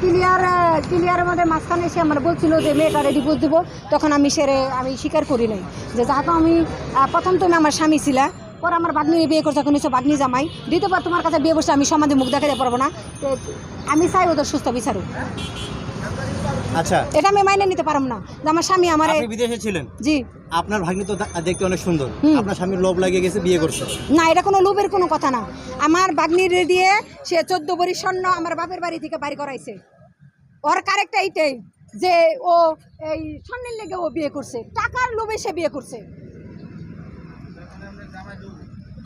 Clear, ক্লিয়ারের মধ্যে মাঝখানে এসে আমার বলছিল যে মেয়েটারে ডিভোর্স দেবো। তখন আমি সেরে, আমি স্বীকার করি নাই। যে যাকে, আমি প্রথম তুমি আমার স্বামী ছিলা, পরে আমার বাগনির বিয়ে করছে, এখন এসে বাগনি জামাই। দ্বিতীয়বার তোমার কাছে বিয়ে বসে আমি সমাধি মুখ দেখাতে পারব না। আমি চাই ওদের সুস্থ বিচারুক। আচ্ছা। এটা আমি মাইনে নিতে পারব না। যে আমার স্বামী আমার আপনি বিদেশে ছিলেন? জি। আপনার ভাগ্নি তো দা- দেখতে অনেক সুন্দর। আপনার স্বামীর লোভ লাগিয়ে গেছে বিয়ে করছে। না এটা কোনো লোভের কোনো কথা না। আমার বাগনির দিয়ে সে চোদ্দ বড়ি স্বর্ণ আমার বাপের বাড়ি থেকে বাড়ি করাইছে। ওর কারেক্ট এইটাই যে ও এই স্বর্ণের লেগে ও বিয়ে করছে। টাকার লোভে সে বিয়ে করছে।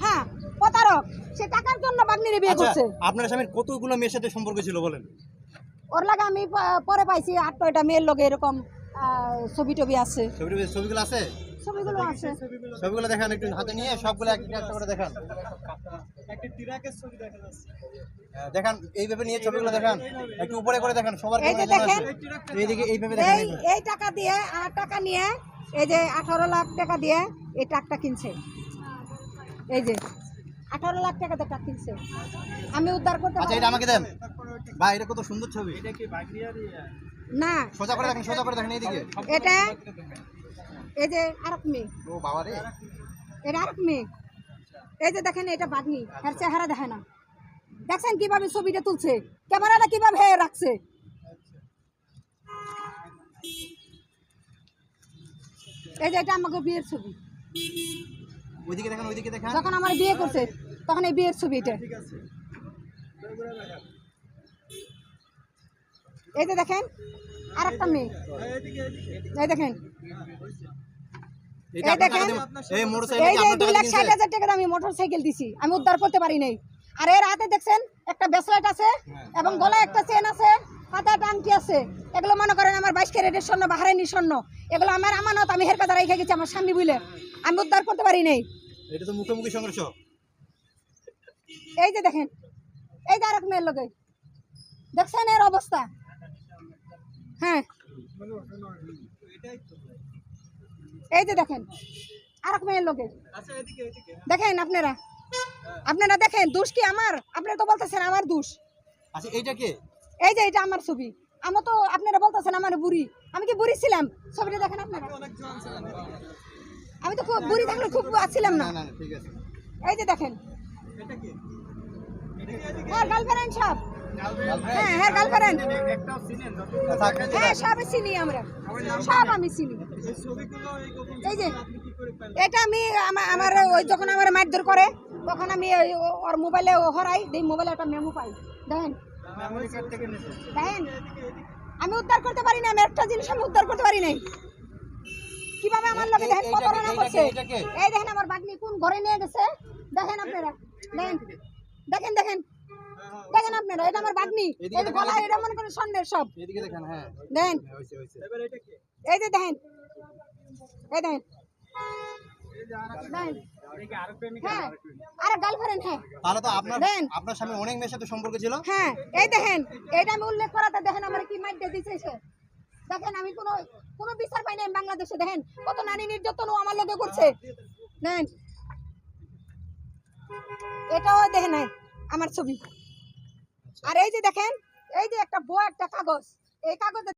হ্যাঁ প্রতারক। সে টাকার জন্য বাগনিরে বিয়ে আচ্ছা করছে। আপনার স্বামীর কতগুলো মেয়ের সাথে সম্পর্ক ছিল বলেন? ওর লাগে আমি পরে পাইছি আট নয়টা মেয়ের লগে এরকম আহ, ছবি টবি আছে। ছবি ছবিগুলো আছে? ছবিগুলো আছে। ছবিগুলো দেখান একটু হাতে নিয়ে সবগুলো এক একটা করে দেখান। হ্যাঁ, দেখান এইভাবে নিয়ে ছবিগুলো দেখান। একটু উপরে করে দেখান সবার এই যে দেখেন। এইদিকে এইভাবে দেখান এই এই টাকা দিয়ে আর টাকা নিয়ে এই যে আঠারো লাখ টাকা দিয়ে এই ট্রাকটা কিনছে। এই যে আঠারো লাখ টাকা দিয়ে কিনছে। আমি উদ্ধার করতে আচ্ছা এটা আমাকে দেন। ভাই এটা কত সুন্দর ছবি। না। সোজা করে দেখেন সোজা করে দেখেন এইদিকে। এটা এই যে আরেক মেয়ে। ও বাবা রে। এটা আরেক মেয়ে। এই যে দেখেন এটা বাগনি আর চেহারা দেখে না। দেখছেন কীভাবে ছবিটা তুলছে? ক্যামেরাটা কীভাবে রাখছে? এই যে এটা আমাকে বিয়ের ছবি। ওইদিকে দেখান ওইদিকে দেখেন। যখন আমার বিয়ে করছে তখন এই বিয়ের ছবি এটা। এই যে দেখেন আর একটা মেয়ে এই দেখেন। এই দেখেন। এই মোটরসাইকেল এই কি যে দুই লাখ ষাট হাজার টাকা আমি মোটর সাইকেল দিছি আমি উদ্ধার করতে পারি নাই। আর এর হাতে দেখছেন একটা ব্রেসলেট আছে এবং গলায় একটা চেন আছে আছে। এগুলো মনে করেন আমার বাইশ ক্যারেটের স্বর্ণ বাহারাইনি স্বর্ণ। এগুলো আমার আমানত আমি হের কাছে রেখে গেছি আমার স্বামী বুঝলে আমি উদ্ধার করতে পারি নাই। এটা তো মুখোমুখি সংঘর্ষ। এই যে দেখেন এই যে আরেক মেয়ের লোকে দেখছেন এর অবস্থা? হ্যাঁ। এই যে দেখেন আরেক মেয়ের লোকে দেখেন আপনারা? আপনারা দেখেন দোষ কি আমার? আপনারা তো বলতেছেন আমার দোষ। আচ্ছা এইটা কে? এই যে এটা আমার ছবি। আমার তো আপনারা বলতেছেন আমার বুড়ি। আমি কি বুড়ি ছিলাম? ছবিটা দেখেন আপনারা। আমি তো খুব বুড়ি থাকলে খুব ছিলাম না। এই যে দেখেন। হ্যাঁ গার্লফ্রেন্ড সব। হ্যাঁ হ্যাঁ গার্লফ্রেন্ড হ্যাঁ সব চিনি আমরা। সব আমি চিনি। এই যে এটা আমি আমা- আমার ওই যখন আমার মারধর করে তখন আমি ওর মোবাইলে হরাই এই মোবাইলে একটা মেমো পাই। দেখেন। দেখেন। আমি উদ্ধার করতে পারি না আমি একটা জিনিস আমি উদ্ধার করতে পারি নাই। কীভাবে আমার লোকে দেখেন রান্না করছে? এই দেখেন আমার বাগনি কোন ঘরে নিয়ে গেছে? দেখেন আপনারা। দেখেন। দেখেন দেখেন। দেখেন আপনারা এটা আমার বাগনি। এদিকে এই গলা এদিকে। এটা মনে করেন স্বর্ণের সব। এইদিকে দেখেন হ্যাঁ। দেখেন। হয়েছে এই যে দেখেন। এই দেখেন। হ্যাঁ আরে গার্লফ্রেন্ড হ্যাঁ। তাহলে আপনার দেন। স্বামী অনেক মেয়ের সাথে সম্পর্ক ছিল? হ্যাঁ এই দেখেন। এইটা আমি উল্লেখ করাতে দেখেন আমার কি মাইন্ডে দিছে সে দেখেন আমি কোনো কোনো বিচার পাই নাই বাংলাদেশে দেখেন। কত নারী নির্যাতন ও আমার লোকে করছে। এটাও দেখে নাই আমার ছবি। আর এই যে দেখেন এই যে একটা বই একটা কাগজ। এই কাগজে